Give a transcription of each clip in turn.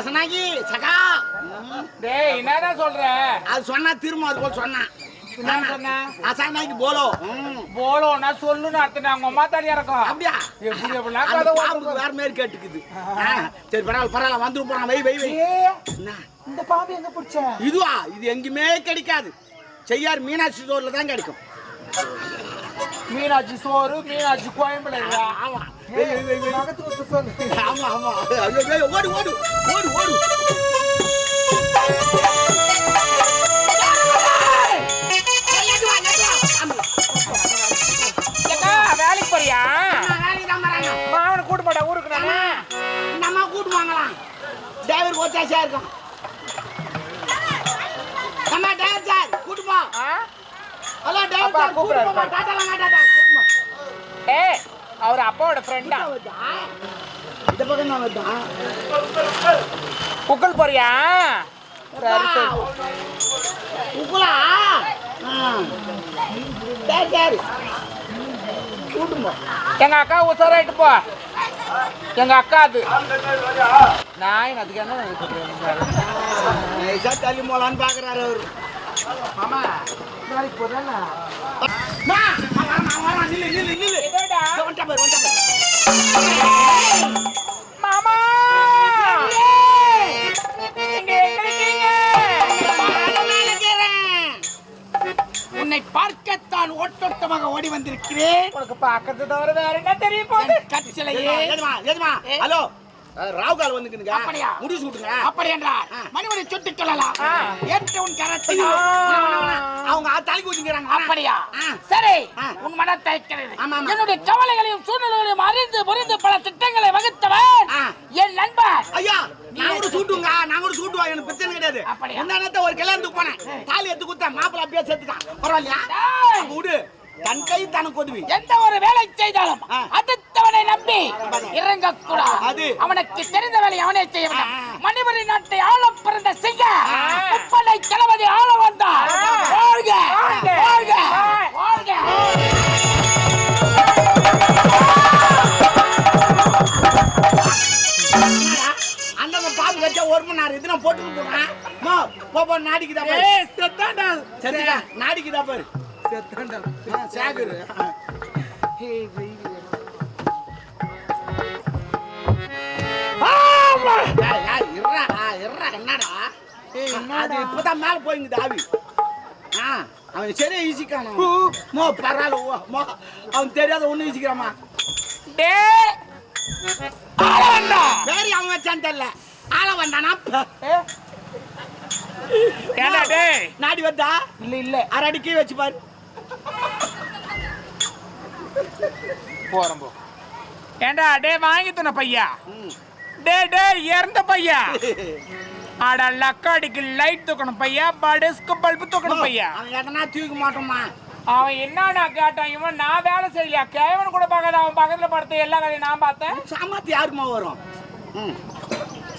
அசானாகி சகா. டேய் என்னதான் சொல்ற? அது சொன்னா திரும்ப அது போல் சொன்னான் அசானாகி போலோ. ம். போலோன்னா சொல்லுன்னு அர்த்தம் அவங்க அம்மா தாலியா இருக்கும் அப்படியா? எப்படி ஓட்டுறது. வேற மாதிரி கேட்டுக்குது. சரி பரவாயில்ல பரவாயில்ல வந்துரும் போறான். வை வை வை? இந்த பாம்பு எங்க பிடிச்ச? இதுவா? இது எங்கேயுமே கிடைக்காது. செய்யார் மீனாட்சி ஸ்டோர்ல தான் கிடைக்கும். மீனாட்சி சோறு மீனாட்சி கோயம்புல? ஆமா. ஆமா. ஆமா ஓடு ஓடு ஓடு ஓடு. வேலைக்கு போறியா? மாவனை கூட்டு மாட்டா ஊருக்கு நானு. நம்ம கூட்டு வாங்கலாம் டிரைவர் ஒத்தாசியா இருக்கும் நம்ம டிரைவர் சார் கூட்டு போ ஆ? ஹலோ டிரைவர் அப்பா, கூப்பிடுறாரு ஏய் அவர் அப்பாவோட ஃப்ரெண்டா இந்த பக்கம் தான் வருதான் குக்கல் போறியா? சரி சரி. உக்குலா சரி சரி. கூட்டு போ. எங்க அக்கா உசாராயிட்டு போ. எங்க அக்கா அது. நான் அதுக்கு என்ன தள்ளி போலான்னு பாக்குறாரு அவரு. மாமா வேலைக்கு போறேன்னா மா, நில்லு, நில்லு, நில்லு. இதோடா பாரு, பாரு. மாமா உன்னை பார்க்கத்தான் ஓட்டோட்டமாக ஓடி வந்திருக்கிறேன் உனக்கு பார்க்கறது தவிர வேற என்ன தெரியும் போகுது கட்சிலையே ஹலோ ராவுகால் வந்துக்குதுங்க. அப்படியா? முடிச்சு விட்டுங்க அப்படி என்றால் மணிமணி சுட்டுக் கொள்ளலாம் ஆ. ஏற்ற உன் கரத்தை. அவங்க தலைக்கு ஊத்திக்கிறாங்க அப்படியா. சரி. உன் ஆமா, ஆமா. என்னுடைய கவலைகளையும் சூழ்நிலைகளையும் அறிந்து புரிந்து பல திட்டங்களை வகுத்தவன். என் நண்பன். ஐயா நான் கூட சூட்டுங்க. நான் கூட சூட்டுவா? எனக்கு பிரச்சனை கிடையாது. அப்படியா? முந்தானத்தை ஒரு கல்யாணத்துக்கு போனேன். தாலி எடுத்து கொடுத்தேன். மாப்பிள்ளை அப்படியே சேர்த்துட்டான். பரவாயில்லையா? விடு. தன் கை தனக்கு உதவி எந்த ஒரு வேலை செய்தாலும். அடுத்தவனை நம்பி இறங்க கூடாது அது. அவனுக்கு தெரிந்த வேலை அவனே செய்ய வேண்டும். மணிமணி நாட்டை ஆள பிறந்த செய்ய. முப்படை தளபதி ஆள வந்தார். வாழ்க. வாழ்க. ஒரு மணி நேரம் இது நான் போட்டு போடுறேன். மோ போ போ நாடிக்குதா செத்தாண்டா. சரிடா நாடிக்குதா பாரு. செத்தாண்டா சேகரு ஏய் வெயில் இப்பதான் மேல போயிங்குது ஆவி ஆ அவன் சரியா ஈசிக்கான மோ பரவாயில்ல மோ அவன் தெரியாத ஒண்ணு ஈசிக்கிறாமா டேய் ஆள வந்தா வேற அவன் வச்சான் தெரியல ஆள வந்தானா. ஏண்டா டேய் நாடி வந்தா இல்ல இல்ல அரை அடி கீழே வச்சு பாரு போறோம் போ ஏண்டா டேய் வாங்கி துண பையா. டேய் டேய் இறந்த பையா? ஆடா லக்காடிக்கு லைட் தூக்கணும் பையா? படுஸ்க்கு பல்பு தூக்கணும் பையா? அவன் எதனா தூக்க மாட்டோமா அவன் என்னடா கேட்டான்? இவன் நான் வேலை செய்யலையா? கேவன் கூட பார்க்காத அவன் பக்கத்துல படுத்த எல்லா வேலையும் நான் பார்த்தேன். சாமாத்து யாருமா வரும்? ம்.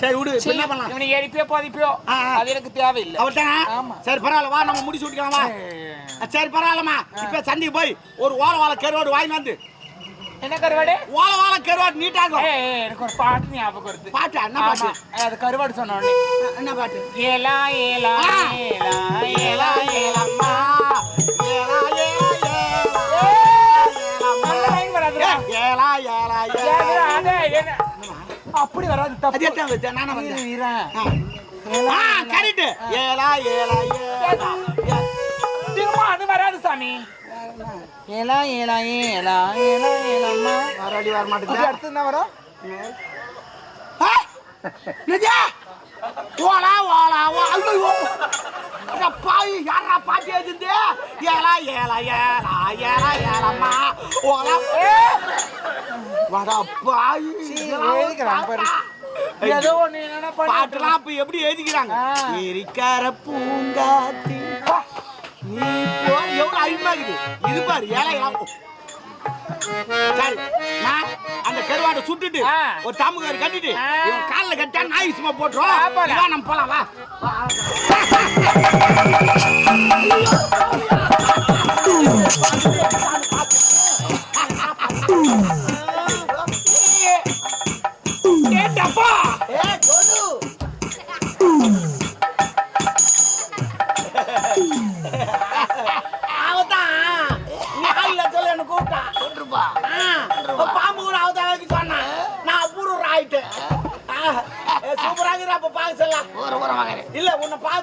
சரி விடு. என்ன பண்ணலாம் இவனை எரிப்பியோ பதிப்பியோ. அது எனக்கு தேவையில்லை. அவர்தானே ஆமா. சரி பரவாயில்ல வா நம்ம முடிச்சு விட்டுக்கலாம். சரி. பரவாயில்லம்மா. இப்ப சந்தைக்கு போய் ஒரு ஓல வாழை கருவாடு வாங்கி வந்து. என்ன கருவாடு? ஓல வாழை கருவாடு நீட்டாகும் எனக்கு ஒரு பாட்டு ஞாபகம் வருது. பாட்டா? என்ன பாட்டு? அது கருவாடு சொன்ன உடனே. என்ன பாட்டு. ஏலா ஏலா வராது அது தப்பு எத்தனை வருது? நானா வந்தேன். இரு. ஆ. correct. ஏலா, ஏலா, ஏலா, ஏலா. திரும்ப அது வராது சாமி ஏலா ஏலா ஏலா ஏலா ஏலம்மா மறுபடி வர மாட்டேங்குதா? அடுத்து என்ன வரும்? என்னது? ஓலா, ஓலா, ஓ-. அட பாவி, யார்றா பாட்டு எழுதுது? ஏலா, ஏலா, ஏலா, ஏலா, ஏலம்மா. ஓலா, ஏ. வாடா. பாட்டா? ஏதோ ஒண்ணு என்னன்னா பண்ணிட்டு பாட்டுலாம் அப்ப எப்படி எழுதிக்கிறாங்க ஆ. எரிக்கார பூங்காத்தி நீ போ எவ்வளவு அழிமாக்குது இது பாரு போ சரி நான் அந்த கருவாடை சுட்டுட்டு. ஒரு தாமுகாரி கட்டிட்டு. இவன் கால்ல கட்டா நாய் சும்மா போட்டுரும் ஆ, போலாம். வா நம்ம போலாம் வா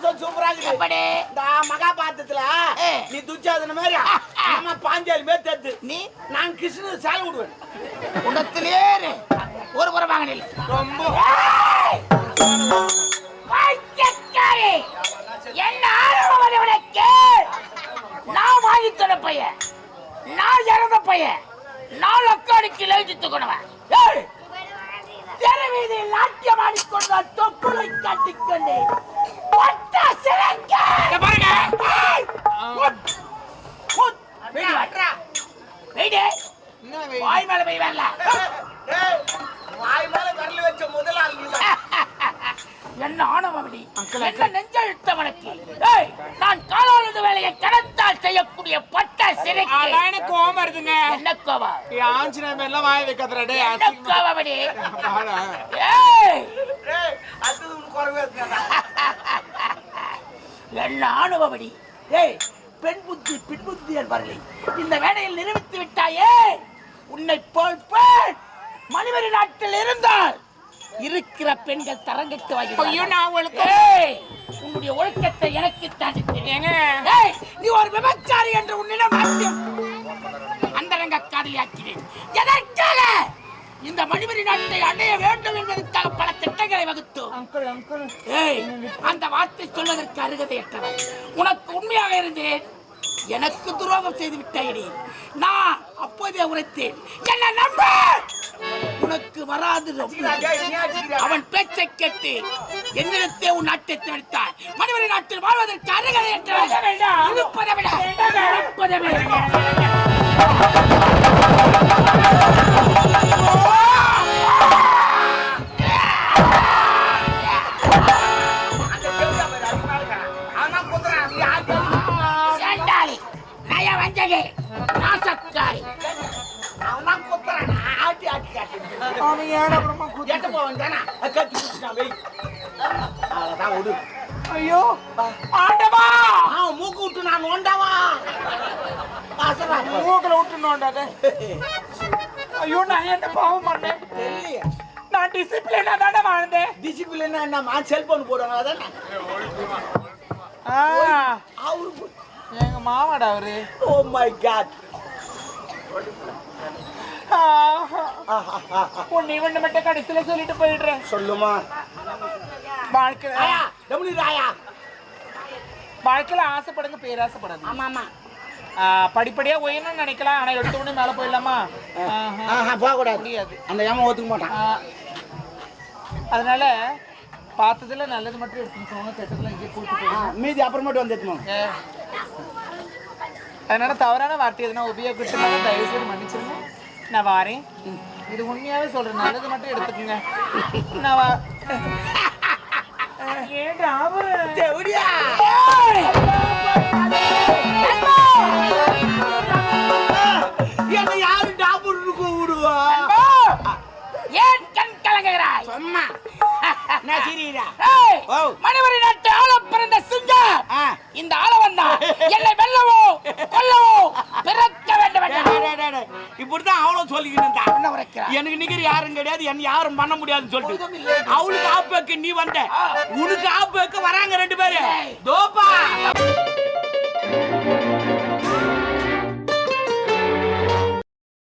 சொல்ல சூப்பரா இருக்குது. இந்த மகாபாரதத்துல. நீ துச்சாதன மாதிரி நம்ம பாஞ்சாலி தெரிது நீ? நான் கிருஷ்ணன் சேலை விடுவேன் உடத்திலே. ஒரு மகன் இல்லை ரொம்ப! என்ன? நான் வாங்கி தர பையன். நான் இறந்த பையன். நான் லக்காடிக்கு எழுதி தூக்கணுவன் தெருவீதியில் நாட்டியம் ஆடிக்கொண்ட தொப்புளை காட்டிக்கொண்டு பட்ட சிறங்க! பாருங்க. வாய் மேல போய் வரல. ஏய், வாய் மேல விரல் வச்ச முதல் ஆள் நீதான். என்ன ஆணவமடி என்ன நான் காலாளது வேலையை கணத்தால் செய்யக்கூடிய அதான் எனக்கு கோவம் வருதுங்க. என்ன கோவா ஆஞ்சநேயம் எல்லாம் வாய வைக்காதடா டேய் என்ன அசிங்கமா. கோவமடி வாடா. ஏய். ஏய், அடுத்தது உனக்கு குறைவே இருக்காதா? என்ன ஆணவமடி ஏய் பெண் புத்தி பின் புத்தி என்பார்களே. இந்த வேலையில் நிரூபித்து விட்டாயே. உன்னை போல் பெண் மணிவரி நாட்டில் இருந்தால் இருக்கிற பெண்கள் தரங்கட்டு ஐயோ நான் ஏய் உன்னுடைய ஒழுக்கத்தை எனக்கு ஏய் நீ ஒரு விபச்சாரி என்று உன்னிடம் அந்தரங்க காதலியாக்கிறேன் எதற்காக? இந்த மணிமணி நாட்டை அடைய வேண்டும் என்பதற்காக பல திட்டங்களை வகுத்தோம். அந்த வார்த்தை சொல்வதற்கு அருகதையற்றவன். உனக்கு உண்மையாக இருந்தேன். எனக்கு துரோகம் செய்து விட்டாயடி. நான் அப்போதே உரைத்தேன். என்ன நம்ப! உனக்கு வராது? அவன் பேச்சை கேட்டு என்னிடத்தே உன் நாட்டத்தை அடித்தாய் மணிமணி நாட்டில் வாழ்வதற்கு அருகதையற்றவன் இருப்பதை விட இருப்பதை விட. வஞ்சகே அவன் தான் குத்துறான், ஆட்டி ஆட்டி காட்டி. அவன் ஏன் அப்புறமா குத்து எட்ட போவன் தானே? அது கட்டி பிடிச்சிட்டான், வை. அவ்வளவுதான், விடு. ஐயோ ஆண்டவா அவன் மூக்கு விட்டு நான் நோண்டாவா வாசலா. மூக்கல ஐயோ நான் என்ன பாவம் பண்ணேன் தெரியலையே. நான் டிசிப்ளினா தானே வாழ்ந்தேன் என்னம்மா? செல்போன் போடுவாங்க அதானே அவரு எங்க மாமாடா அவரு ஓ மை காட் உன்னை இவன் மட்டும் கடைசியில சொல்லிட்டு போயிடுறேன். சொல்லுமா. வாழ்க்கை ராயா வாழ்க்கையில ஆசைப்படுங்க பேராசைப்படாது ஆமா ஆமா. படிப்படியா உயரணும்னு நினைக்கலாம் ஆனா எடுத்த உடனே மேல போயிடலாமா? போக கூடாது முடியாது. அந்த ஏமா ஒத்துக்க மாட்டான். அதனால பார்த்ததுல நல்லது மட்டும் எடுத்துக்கோங்க கெட்டதுல இங்கே கூட்டு மீதி அப்புறமேட்டு வந்து எடுத்துமா ஏ. அதனால தவறான வார்த்தை எதுனா உபயோகிச்சுனாலும் தயவு செய்து மன்னிச்சிருங்க. நான் வாரேன். இது உண்மையாவே சொல்றேன். நல்லது மட்டும் எடுத்துக்கோங்க. நான் வா. ஏன்டா அவன் தேவடியா என்ன யாரு டாபுன்னு கூப்பிடுவா? ஏன் கண் கலங்குகிறாய்? சொன்னா. நான் ஓ. மணிவரி நாட்டு ஆள பிறந்த சிங்கம். ஆ. இந்த ஆளவன் தான். என்னை வெல்லவோ கொல்லவோ பிறக்க டேடே இப்படி தான் அவ்வளோ சொல்லிக்கிட்டு எனக்கு நிக்கிற யாரும் கிடையாது என்ன யாரும் பண்ண முடியாதுன்னு சொல்லிட்டு. அவளுக்கு ஆப்பு நீ வந்த. உனக்கு ஆப்பு வைக்க வராங்க ரெண்டு பேரும் தோப்பா.